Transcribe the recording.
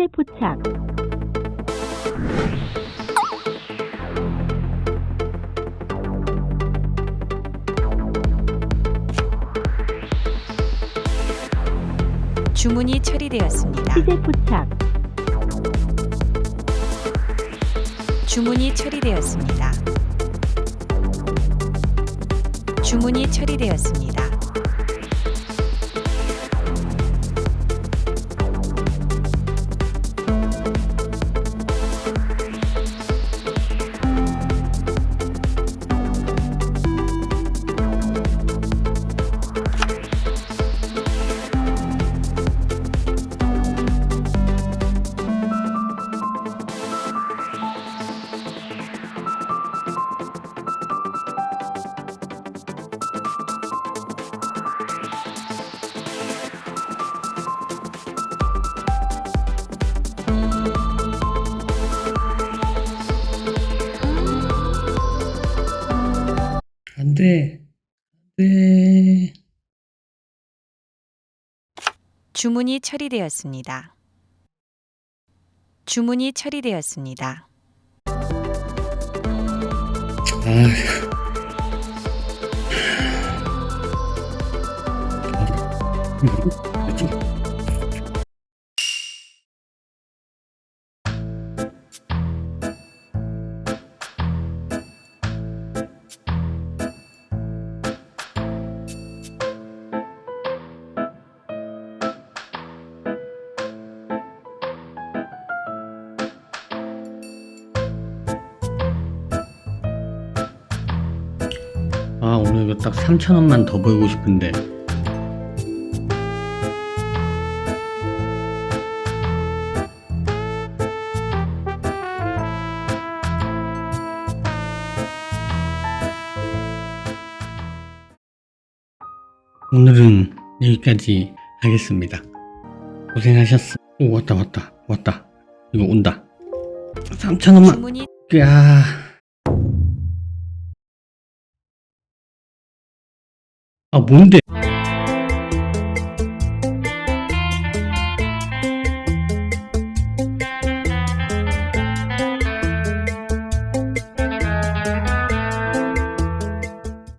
시세 포착. 주문이 처리되었습니다. 시세 포착. 주문이 처리되었습니다. 주문이 처리되었습니다. 안 돼. 안 돼. 주문이 처리되었습니다. 주문이 처리되었습니다. 아휴. 아 오늘 이거 딱 3,000원만 더 벌고 싶은데 오늘은 여기까지 하겠습니다. 고생하셨어. 오 왔다 왔다 왔다. 이거 온다. 3,000원만. 주문이 야. 아 뭔데?